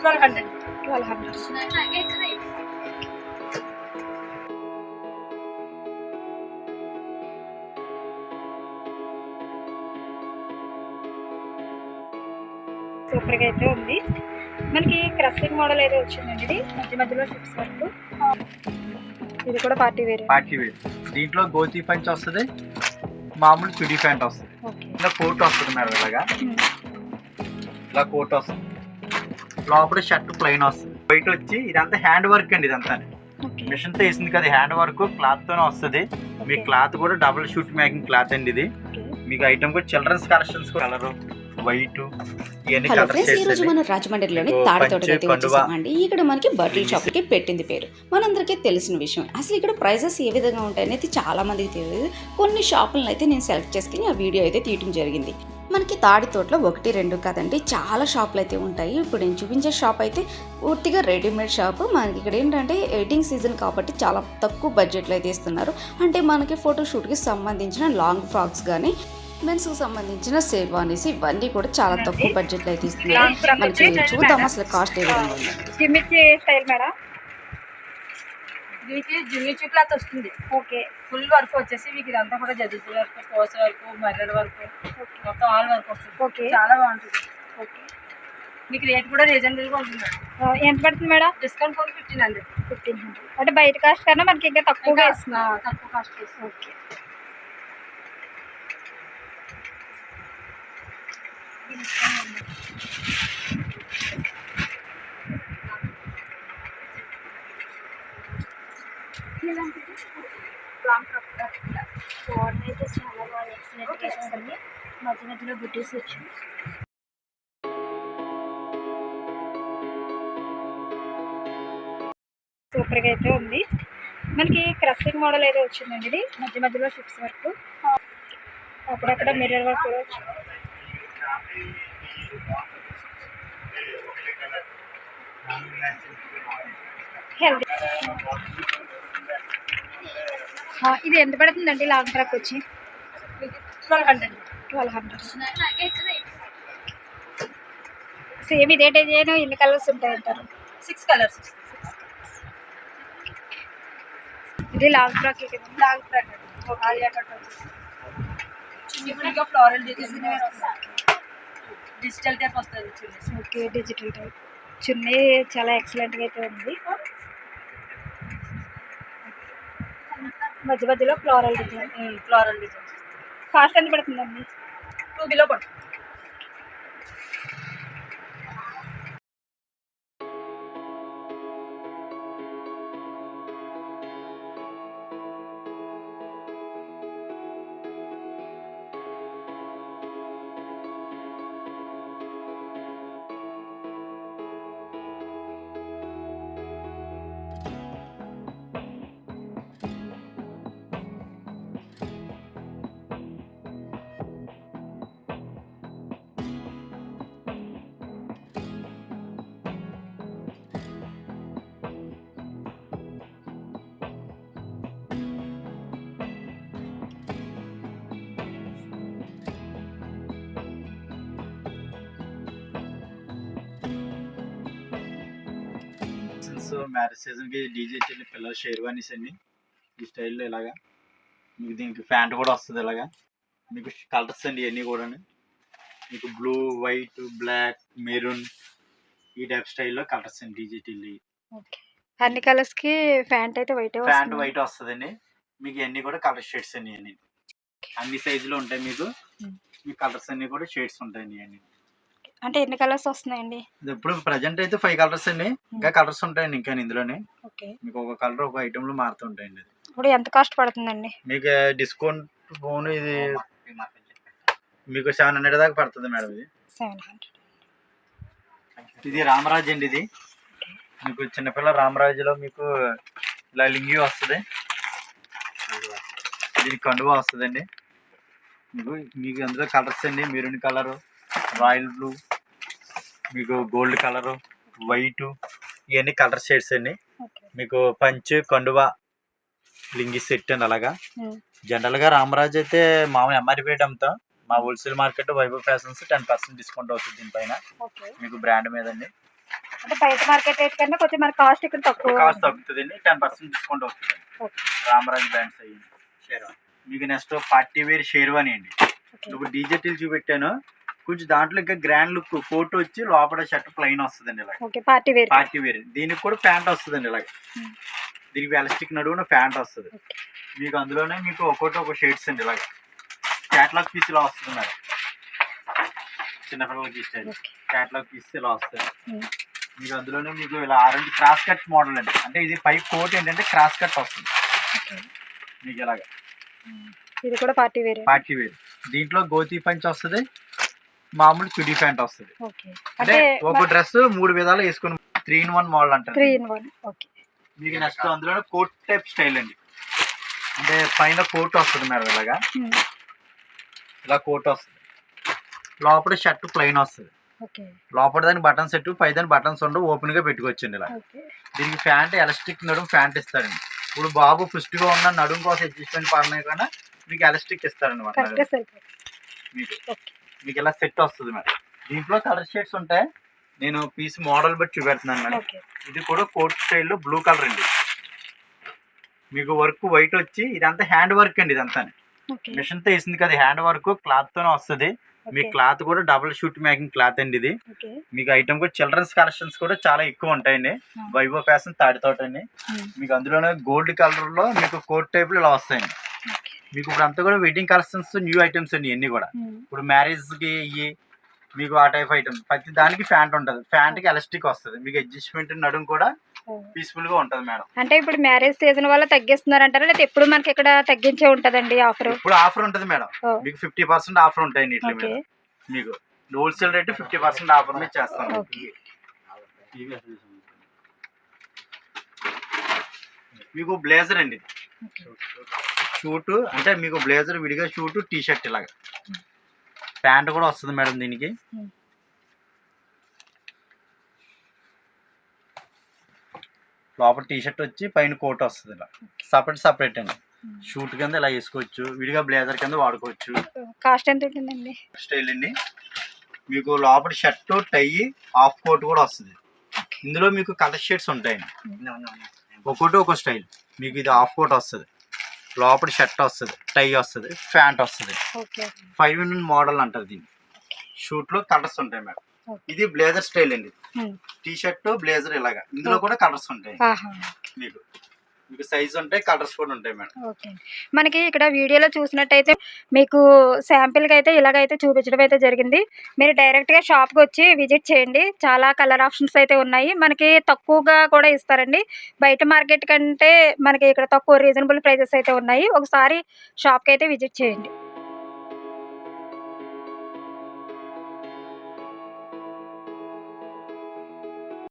Twelve hundred. Twelve hundred సూపర్గా అయితే ఉంది. మనకి క్రస్సింగ్ మోడల్ అయితే వచ్చిందండి ఇది. మధ్య మధ్యలో సిక్స్ వరకు. ఇది కూడా పార్టీ వేర్. Party wear. దీంట్లో గోతి పంచ్ వస్తుంది మామూలు చుడీ ప్యాంట్ వస్తుంది. ఇలా కోట్ వస్తుంది మేడం ఇలాగా. ఇలా కోట్ వస్తుంది. లోపల షర్ట్ ప్లెయిన్ వస్తుంది. బయట వచ్చి ఇదంతా హ్యాండ్ వర్క్ అండి ఇదంతా. మిషన్తో వేసింది కదా హ్యాండ్ వర్క్ క్లాత్ తోనే వస్తుంది. మీ క్లాత్ కూడా డబుల్ షూట్ మేకింగ్ క్లాత్ అండి ఇది. మీకు ఐటమ్ కూడా children's collections colour white hello colour friends ఈ రోజు మనం రాజమండ్రిలోని తాడితోటకి అయితే. వచ్చేసామండి. ఇక్కడ మనకి బట్టల షాప్కి పెట్టింది పేరు. మనందరికీ తెలిసిన విషయం. అసలు ఇక్కడ ప్రైజెస్ ఏ విధంగా ఉంటాయనేది చాలా మందికి తెలియదు. కొన్ని షాపులను అయితే నేను సెలెక్ట్ చేసుకుని ఆ వీడియో అయితే తీయడం జరిగింది. మనకి తాడితోటలో ఒకటి రెండు కాదండి. చాలా షాపులు అయితే ఉంటాయి. ఇప్పుడు నేను చూపించే షాప్ అయితే పూర్తిగా రెడీమేడ్ షాప్ మనకి ఇక్కడ ఏంటంటే ఎడిటింగ్ సీజన్ కాబట్టి చాలా తక్కువ బడ్జెట్లో అయితే ఇస్తున్నారు. అంటే మనకి ఫోటోషూట్కి సంబంధించిన లాంగ్ ఫ్రాక్స్ కానీ మెన్స్కి సంబంధించిన షేర్వానీస్ ఇవన్నీ కూడా చాలా తక్కువ బడ్జెట్లో అయితే ఇస్తున్నారు. మనకి చూద్దాం అసలు కాస్ట్ ఏ విధంగా ఉందో. దీనికి జిమ్మి క్లాత్ వస్తుంది. ఓకే ఫుల్ వర్క్ వచ్చేసి మీకు ఇదంతా కూడా జరుగుతుంది వర్క్ కోస వర్క్ మర్రల వర్క్ మొత్తం ఆల్ వర్క్ వస్తుంది. ఓకే. చాలా బాగుంటుంది. ఓకే. మీకు రేట్ కూడా రీజనబుల్గా ఉంటుంది ఎంత పడుతుంది మేడం? డిస్కౌంట్ కూడా ఫిఫ్టీన్ హండ్రెడ్ ఫిఫ్టీన్ హండ్రెడ్ అంటే బయట కాస్ట్ కన్నా మనకి ఇంకా తక్కువగా ఇస్తున్నారు తక్కువ కాస్ట్ ఓకే. అయితే చాలా బాగా ఎక్సలెంట్గా మధ్య మధ్యలో బుటీస్ వచ్చింది సూపర్గా అయితే ఉంది. మనకి క్రస్సింగ్ మోడల్ అయితే వచ్చిందండి ఇది. మధ్య మధ్యలో సిక్స్ వరకు. అక్కడక్కడ మిర్రర్ వర్క్ కూడా వచ్చింది. హెల్దీ. ఇది ఎంత పడుతుందండి లాంగ్ ట్రాక్ వచ్చి? Twelve hundred. Twelve hundred. Same ఇదే డిజైన్ ఎన్ని కలర్స్ ఉంటాయి అంటారు? Six colours. ఇది లాంగ్ ఫ్రాక్ లాంగ్ ఫ్రాక్ సింపుల్గా ఫ్లోరల్ డిజైన్ డిజిటల్ టైప్. వస్తుంది. Okay digital type. చున్నీ చాలా ఎక్సలెంట్గా అయితే ఉంది. మధ్య మధ్యలో floral design floral design cost ఎంత పడుతుందండి? టూ బిలో పడుతుంది. మ్యారేజ్ సీజన్కి డీజే చెల్లి పిల్లలు షేర్వానీస్ అండి ఈ స్టైల్లో ఇలాగా. మీకు దీనికి ప్యాంట్ కూడా వస్తుంది ఇలాగా. మీకు కలర్స్ అండి ఇవన్నీ కూడా మీకు బ్లూ వైట్ బ్లాక్ మెరూన్ ఈ టైప్ స్టైల్లో కలర్స్ అండి డీజే టిల్లి ఓకే అన్ని కలర్స్కి ప్యాంట్ అయితే వైట్ ప్యాంట్ వైట్ వస్తుందండి. మీకు ఇవన్నీ కూడా కలర్ షేడ్స్ అండి అన్ని సైజులో ఉంటాయి మీకు. Hmm. మీ కలర్స్ అన్ని కూడా షేడ్స్ ఉంటాయండి ఇవన్నీ. అంటే ఎన్ని కలర్స్ వస్తున్నాయండి? ఇప్పుడు ప్రజెంట్ అయితే ఫైవ్ కలర్స్ అండి. ఇంకా కలర్స్ ఉంటాయండి ఇంకా ఇందులోనే. ఓకే. మీకు ఒక కలర్ ఒక ఐటమ్లో మారుతుంటాయండి అది. ఇప్పుడు ఎంత కాస్ట్ పడుతుందండి? మీకు డిస్కౌంట్ ఫోన్ ఇది మీకు సెవెన్ హండ్రెడ్ దాకా పడుతుంది మేడం ఇది. సెవెన్ హండ్రెడ్ ఇది రామరాజ్ అండి ఇది. మీకు చిన్నపిల్ల రామరాజులో మీకు ఇలా లింగి వస్తుంది. దీనికి కండువా వస్తుందండి. మీకు మీకు అందులో కలర్స్ అండి. మెరూన్ కలర్ రాయల్ బ్లూ మీకు గోల్డ్ కలర్ వైట్ ఇవన్నీ కలర్ షేడ్స్ అండి. మీకు పంచ్ కండువా లింగి సెట్ అండి అలాగా. జనరల్గా రామరాజ్ అయితే మామూలు ఎంఆర్పీ అమ్ముతాం. మా wholesale market Vaibhav fashions ten percent discount అవుతుంది దీనిపైన. మీకు బ్రాండ్ మీద అండి. అంటే బయట మార్కెట్ రేట్ కన్నా కొంచెం మన కాస్ట్ ఇక్కడ తక్కువ కాస్ట్ టెన్ పర్సెంట్ డిస్కౌంట్ అవుతుంది. రామరాజ్ బ్రాండ్స్ షేర్వాణి మీకు నెక్స్ట్ పార్టీ వేర్ షేర్వాణి అండి. ఇప్పుడు డీజెటిల్ చూపెట్టాను. కొంచెం దాంట్లో ఇంకా గ్రాండ్ లుక్ కోట్ వచ్చి లోపల షర్ట్ ప్లెయిన్ వస్తుందండి ఇలా పార్టీ వేర్ పార్టీ వేర్ దీనికి కూడా ప్యాంట్ వస్తుందండి ఇలాగ. Hmm. దీనికి ఎలాస్టిక్ నడువున ప్యాంట్ వస్తుంది. మీకు అందులోనే మీకు ఒక్కొక్కటి ఒక షేడ్స్ అండి ఇలాగ. క్యాట్లాగ్ పీస్ ఇలా వస్తుంది చిన్నపిల్లలకి ఇష్టం. క్యాట్లాగ్ పీస్ ఇలా వస్తుంది. మీకు అందులోనే మీకు ఇలా ఆరెంజ్ క్రాస్ కట్ మోడల్ అండి. అంటే ఇది పై కోట్ ఏంటంటే క్రాస్ కట్ వస్తుంది. మీకు ఇలాగ. ఉమ్. ఇది కూడా పార్టీ వేర్ పార్టీ వేర్ దీంట్లో గోతి పంచ్ వస్తుంది. మామూలు చుడీ ప్యాంట్ వస్తుంది. అంటే ఒక డ్రెస్ మూడు విధాలు వేసుకుని త్రీ ఇన్ వన్ మోడల్ అంటారు. Three in one okay. మీకు నెక్స్ట్ అందులో కోట్ టైప్ స్టైల్ అండి. అంటే పైన కోట్ వస్తుంది మేడం ఇలాగా. ఇలా కోట్ వస్తుంది. లోపల షర్ట్ ప్లెయిన్ వస్తుంది. లోపల దాని బటన్స్ సెట్ పై దాని బటన్స్ ఉండవు ఓపెన్గా పెట్టుకోవచ్చండి ఇలా. దీనికి ప్యాంట్ ఎలాస్టిక్ నడుము ప్యాంట్ ఇస్తాడండి. ఇప్పుడు బాబు పుష్టిగా ఉన్న నడుము కోసం అడ్జస్ట్మెంట్ పడినాయి కన్నా మీకు ఎలాస్టిక్ సరిపోతుంది. మీకు. మీకు ఇలా సెట్ వస్తుంది మేడం? దీంట్లో కలర్ షేడ్స్ ఉంటాయి. నేను పీస్ మోడల్ బట్టి చూపెడుతున్నాను మేడం. ఇది కూడా కోట్ స్టైల్లో బ్లూ కలర్ అండి. మీకు వర్క్ వైట్ వచ్చి ఇదంతా హ్యాండ్ వర్క్ అండి ఇదంతా ఓకే మిషన్తో వేసింది కదా హ్యాండ్ వర్క్ క్లాత్ తోనే వస్తుంది. మీ క్లాత్ కూడా డబుల్ షూట్ మేకింగ్ క్లాత్ అండి ఇది. మీకు ఐటమ్ కూడా చిల్డ్రన్స్ కలెక్షన్స్ కూడా చాలా ఎక్కువ ఉంటాయండి. వైభవ్ ఫ్యాషన్ తాడితోట అండి ఉమ్. మీకు అందులోనే గోల్డ్ కలర్లో మీకు కోట్ టైప్లో ఇలా వస్తాయండి. మీకు ఇప్పుడు అంతా కూడా వెడ్డింగ్ కలెక్షన్స్ న్యూ ఐటమ్స్ అండి ఇవన్నీ కూడా. ఉమ్. ఇప్పుడు మ్యారేజ్కి ఇవి మీకు ఆ టైప్ ఐటమ్ ప్రతి దానికి ఫ్యాంట్ ఉంటుంది. ఫ్యాంట్కి ఎలాస్టిక్ వస్తుంది. మీకు అడ్జస్ట్మెంట్ నడుము కూడా. పీస్ఫుల్గా ఉంటుంది మేడం అంటే ఇప్పుడు మ్యారేజ్ సీజన్ వల్ల తగ్గిస్తున్నారంటారా? లేదా ఎప్పుడు మనకి ఇక్కడ తగ్గించే ఉంటుందండి ఆఫర్ ఇప్పుడు ఆఫర్ ఉంటుంది మేడం. మీకు ఫిఫ్టీ పర్సెంట్ ఆఫర్ ఉంటాయండి వీటి ఓకే. మీద మీకు wholesale rate fifty percent offer మీద చేస్తాం. మీకు బ్లేజర్ అండి షూట్ అంటే మీకు బ్లేజర్ విడిగా షూట్ టీ షర్ట్ ఇలాగా ప్యాంట్ కూడా వస్తుంది మేడం దీనికి. లోపల టీ షర్ట్ వచ్చి పైన కోట్ వస్తుంది ఇలా. సపరేట్ సపరేట్ అండి. షూట్ కింద ఇలా వేసుకోవచ్చు విడిగా బ్లేజర్ కింద వాడుకోవచ్చు. కాస్ట్ ఎంత ఉంటుందండి స్టైల్ అండి. మీకు లోపల షర్ట్ టై హాఫ్ కోట్ కూడా వస్తుంది. ఇందులో మీకు కలర్ షేడ్స్ ఉంటాయండి. ఒక్కొక్కటి ఒక స్టైల్ మీకు ఇది హాఫ్ కోట్ వస్తుంది. లోపల షర్ట్ వస్తుంది టై వస్తుంది ప్యాంట్ వస్తుంది. ఫైవ్ ఇన్ మోడల్ అంటారు దీన్ని. షూట్లో కలర్స్ ఉంటాయి మేడం. ఇది బ్లేజర్ స్టైల్ అండి. టీ షర్ట్ బ్లేజర్ ఇలాగా. ఇందులో కూడా కలర్స్ ఉంటాయి. మీకు మీకు సైజ్ ఉంటాయి కలర్స్ కూడా ఉంటాయి మేడం. ఓకే. మనకి ఇక్కడ వీడియోలో చూసినట్టయితే మీకు శాంపిల్కి అయితే ఇలాగైతే చూపించడం అయితే జరిగింది. మీరు డైరెక్ట్గా షాప్కి వచ్చి విజిట్ చేయండి. చాలా కలర్ ఆప్షన్స్ అయితే ఉన్నాయి. మనకి తక్కువగా కూడా ఇస్తారండి. బయట మార్కెట్ కంటే మనకి ఇక్కడ తక్కువ రీజనబుల్ ప్రైజెస్ అయితే ఉన్నాయి. ఒకసారి షాప్కి అయితే విజిట్ చేయండి.